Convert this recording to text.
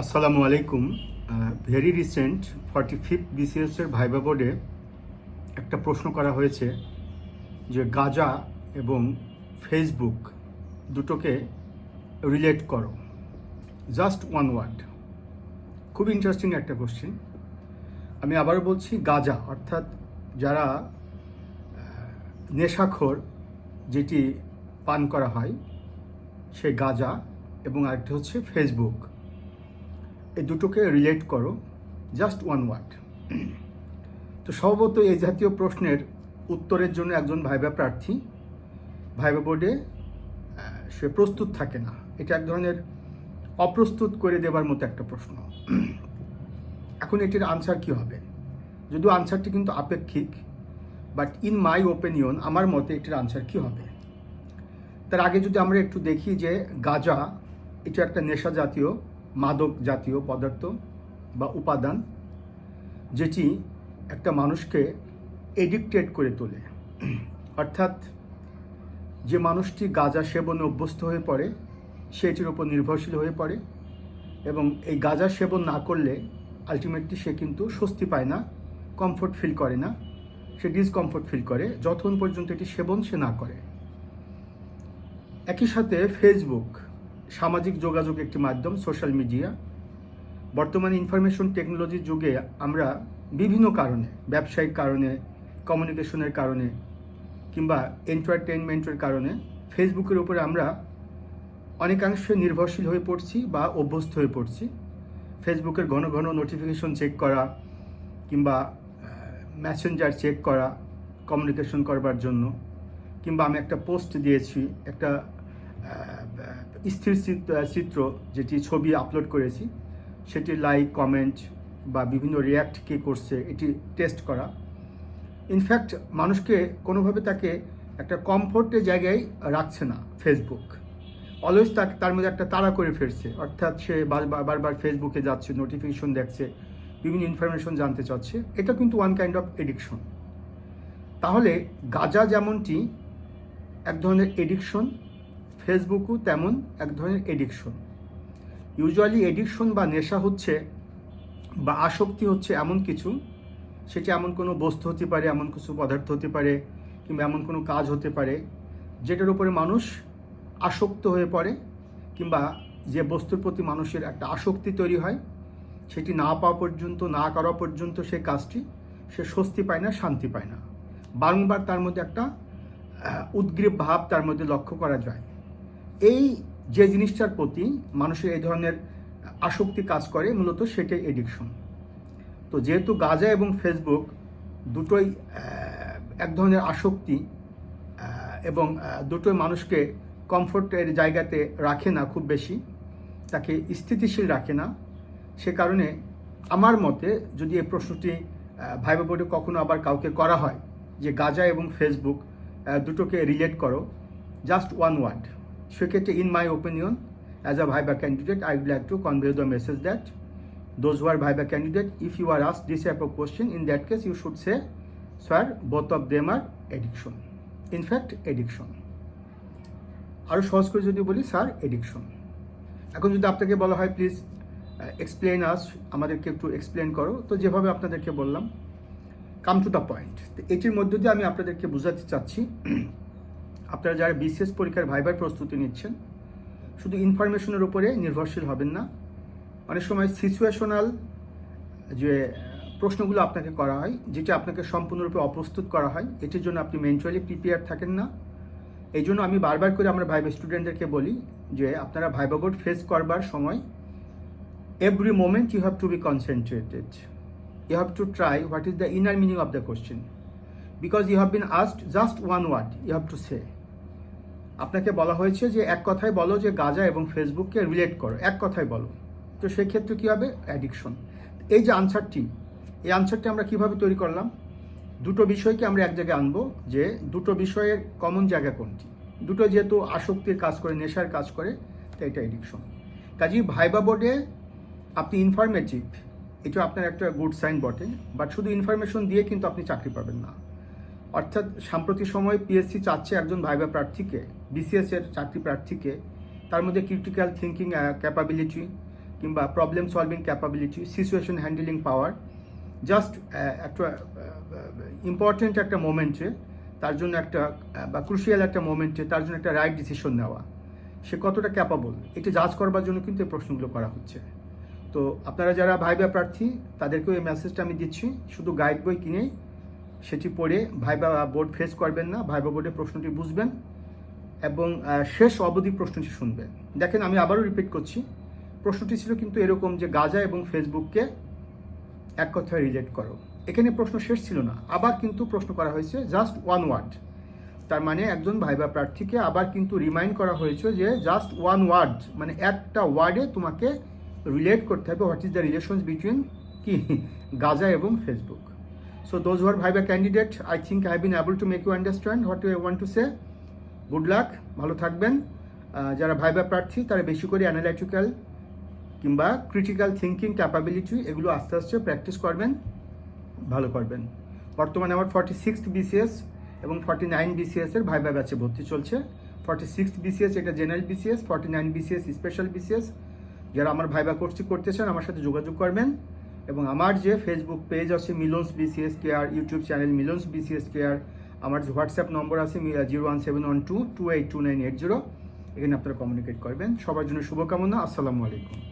আসসালামু আলাইকুম। Very recent forty fifth বিসিএসের ভাইবা বোর্ডে একটা প্রশ্ন করা হয়েছে যে গাজা এবং ফেসবুক দুটোকে রিলেট করো। জাস্ট ওয়ান ওয়ার্ড খুব ইন্টারেস্টিং একটা কোশ্চেন আমি আবারও বলছি গাজা, অর্থাৎ যারা নেশাখোর যেটি পান করা হয়, সে গাজা এবং আরেকটি হচ্ছে ফেসবুক এই দুটোকে রিলেট করো জাস্ট ওয়ান ওয়ার্ড তো সম্ভবত এই জাতীয় প্রশ্নের উত্তরের জন্য একজন ভাইবা প্রার্থী, ভাইবা বোর্ডে সে প্রস্তুত থাকে না। এটা এক ধরনের অপ্রস্তুত করে দেবার মতো একটা প্রশ্ন। এখন এটির আনসার কি হবে? যদিও আনসারটি কিন্তু আপেক্ষিক বাট ইন মাই ওপিনিয়ন আমার মতে এটির আনসার কি হবে? তার আগে যদি আমরা একটু দেখি যে গাজা, এটা একটা নেশা জাতীয় মাদক জাতীয় পদার্থ বা উপাদান, যেটি একটা মানুষকে এডিক্টেড করে তোলে। অর্থাৎ যে মানুষটি গাঁজা সেবনে অভ্যস্ত হয়ে পড়ে, সেটির ওপর নির্ভরশীল হয়ে পড়ে এবং এই গাঁজা সেবন না করলে আলটিমেটলি সে কিন্তু স্বস্তি পায় না কমফোর্ট ফিল করে না, সে ডিসকমফোর্ট ফিল করে, যতক্ষণ পর্যন্ত এটি সেবন সে না করে। একই সাথে ফেসবুক সামাজিক যোগাযোগ একটি মাধ্যম সোশ্যাল মিডিয়া বর্তমানে ইনফরমেশন টেকনোলজির যুগে আমরা বিভিন্ন কারণে, ব্যবসায়িক কারণে কমিউনিকেশনের কারণে কিংবা এন্টারটেনমেন্টের কারণে ফেসবুকের উপরে আমরা অনেকাংশে নির্ভরশীল হয়ে পড়ছি বা অভ্যস্ত হয়ে পড়ছি। ফেসবুকের ঘন ঘন নোটিফিকেশন চেক করা কিংবা মেসেঞ্জার চেক করা কমিউনিকেশন করবার জন্য। কিংবা আমি একটা পোস্ট দিয়েছি, একটা স্থির চিত্র- যেটি ছবি আপলোড করেছি, সেটি লাইক কমেন্ট বা বিভিন্ন রিয়্যাক্ট কে করছে এটি টেস্ট করা। ইনফ্যাক্ট মানুষকে কোনোভাবে তাকে একটা কমফোর্টের জায়গায় রাখছে না ফেসবুক অলওয়েজ তাকে, তার মধ্যে একটা তাড়া করে ফেরছে অর্থাৎ সে বারবার ফেসবুকে যাচ্ছে নোটিফিকেশন দেখছে, বিভিন্ন ইনফরমেশন জানতে চাচ্ছে। এটা কিন্তু ওয়ান কাইন্ড অফ এডিকশন তাহলে গাজা যেমনটি, এক ধরনের এডিকশন ফেসবুকও তেমন এক ধরনের এডিকশন ইউজুয়ালি এডিকশন বা নেশা হচ্ছে বা আসক্তি হচ্ছে এমন কিছু, সেটি এমন কোনো বস্তু হতে পারে, এমন কিছু পদার্থ হতে পারে কিংবা এমন কোনো কাজ হতে পারে যেটার উপরে মানুষ আসক্ত হয়ে পড়ে কিংবা যে বস্তুর প্রতি মানুষের একটা আসক্তি তৈরি হয়, সেটি না পাওয়া পর্যন্ত, না করা পর্যন্ত সেই কাজটি সে স্বস্তি পায় না, শান্তি পায় না। বারংবার তার মধ্যে একটা উদ্গ্রীব ভাব তার মধ্যে লক্ষ্য করা যায়। এই যে জিনিসটার প্রতি মানুষের এই ধরনের আসক্তি কাজ করে মূলত সেটাই এডিকশন তো যেহেতু গাজা এবং ফেসবুক দুটোই এক ধরনের আসক্তি এবং দুটোই মানুষকে কমফোর্টের জায়গাতে রাখে না খুব বেশি, তাকে স্থিতিশীল রাখে না। সে কারণে আমার মতে যদি এই প্রশ্নটি ভাইবা বোর্ডে কখনো আবার কাউকে করা হয়, যে গাজা এবং ফেসবুক দুটোকে রিলেট করো জাস্ট ওয়ান ওয়ার্ড সেক্ষেত্রে in my opinion as a viva candidate I would like to convey the message that those who are Viva candidate, if you are asked this type of question, in that case you should say, sir, both of them are addiction. In. আরও সহজ করে যদি বলি sir addiction এখন যদি আপনাকে বলা হয় প্লিজ এক্সপ্লেন আস আমাদেরকে একটু এক্সপ্লেন করো তো যেভাবে আপনাদেরকে বললাম কাম টু দ্য পয়েন্ট তো এটির মধ্য দিয়ে আমি আপনাদেরকে বোঝাতে চাচ্ছি আপনারা যারা বিসিএস পরীক্ষার ভাইবার প্রস্তুতি নিচ্ছেন, শুধু ইনফরমেশনের উপরে নির্ভরশীল হবেন না। অনেক সময় সিচুয়েশনাল যে প্রশ্নগুলো আপনাকে করা হয়, যেটা আপনাকে সম্পূর্ণরূপে অপ্রস্তুত করা হয়, এটির জন্য আপনি মেন্টালি প্রিপেয়ার থাকেন না। এই জন্য আমি বারবার করে আমরা ভাইবা স্টুডেন্টদেরকে বলি যে, আপনারা ভাইবা বোর্ড ফেস করবার সময় every moment you have to be concentrated you have to try what is the inner meaning of the question because you have been asked just one word you have to say আপনাকে বলা হয়েছে যে এক কথায় বলো যে গাজা এবং ফেসবুককে relate করো। এক কথায় বলো। তো সেক্ষেত্রে কী হবে? অ্যাডিকশন এই যে আনসারটি এই আনসারটি আমরা কীভাবে তৈরি করলাম? দুটো বিষয়কে আমরা এক জায়গায় আনব যে দুটো বিষয়ের কমন জায়গা কোনটি? দুটো যেহেতু আসক্তির কাজ করে, নেশার কাজ করে, তাই এটা এডিকশন কাজেই ভাইবা বোর্ডে আপনি ইনফরমেটিভ এটা আপনার একটা গুড সাইন বটে বাট শুধু ইনফরমেশন দিয়ে কিন্তু আপনি চাকরি পাবেন না। অর্থাৎ সাম্প্রতিক সময়ে পিএসসি চাচ্ছে একজন ভাইবা প্রার্থীকে বিসিএস এর চাকরি প্রার্থীকে। তার মধ্যে ক্রিটিক্যাল থিঙ্কিং ক্যাপাবিলিটি কিংবা problem solving capability situation handling power just একটা ইম্পর্টেন্ট একটা মোমেন্টে তার জন্য একটা বা ক্রুশিয়াল একটা মোমেন্টে তার জন্য একটা রাইট ডিসিশন নেওয়া। সে কতটা ক্যাপাবল এটা জাজ করবার জন্য কিন্তু এই প্রশ্নগুলো করা হচ্ছে। তো আপনারা যারা ভাইবা প্রার্থী, তাদেরকেও এই মেসেজটা আমি দিচ্ছি। শুধু গাইড বই কিনেই সেটি পড়ে ভাইবা বোর্ড ফেস করবেন না, ভাইবা বোর্ডে প্রশ্নটি বুঝবেন এবং শেষ অবধি প্রশ্নটি শুনবেন। দেখেন, আমি আবারও রিপিট করছি। প্রশ্নটি ছিল কিন্তু এরকম যে গাজা এবং ফেসবুককে এক কথায় রিলেট করো। এখানে প্রশ্ন শেষ ছিল না, আবার কিন্তু প্রশ্ন করা হয়েছে জাস্ট ওয়ান ওয়ার্ড তার মানে একজন ভাইবা প্রার্থীকে আবার কিন্তু রিমাইন্ড করা হয়েছে যে জাস্ট ওয়ান ওয়ার্ড মানে একটা ওয়ার্ডে তোমাকে রিলেট করতে হবে what is the relations between কি? গাজা এবং Facebook. So those who are viva candidate I think I been able to make you understand what you want to say good luck ভালো থাকবেন। যারা ভাইবা প্রার্থী, তারা বেশি করে অ্যানালাইটিক্যাল কিংবা ক্রিটিক্যাল থিঙ্কিং ক্যাপাবিলিটি এগুলো আস্তে আস্তে প্র্যাকটিস করবেন, ভালো করবেন। বর্তমানে আমার ফর্টি সিক্স বিসিএস এবং ফর্টি নাইন বিসিএস এর ভাইবা ব্যাচে ভর্তি চলছে। ফর্টি সিক্স বিসিএস এটা general BCS forty nine BCS special BCS যারা আমার ভাইবা কোর্সটি করতে চান, আমার সাথে যোগাযোগ করবেন। এবং আমার যে ফেসবুক পেজ আছে Milon's BCS care YouTube channel Milon's BCS care আমার যে হোয়াটসঅ্যাপ নম্বর আছে zero one seven one two two eight two nine eight zero এখানে আপনারা কমিউনিকেট করবেন। সবার জন্য শুভকামনা, আসসালামু আলাইকুম।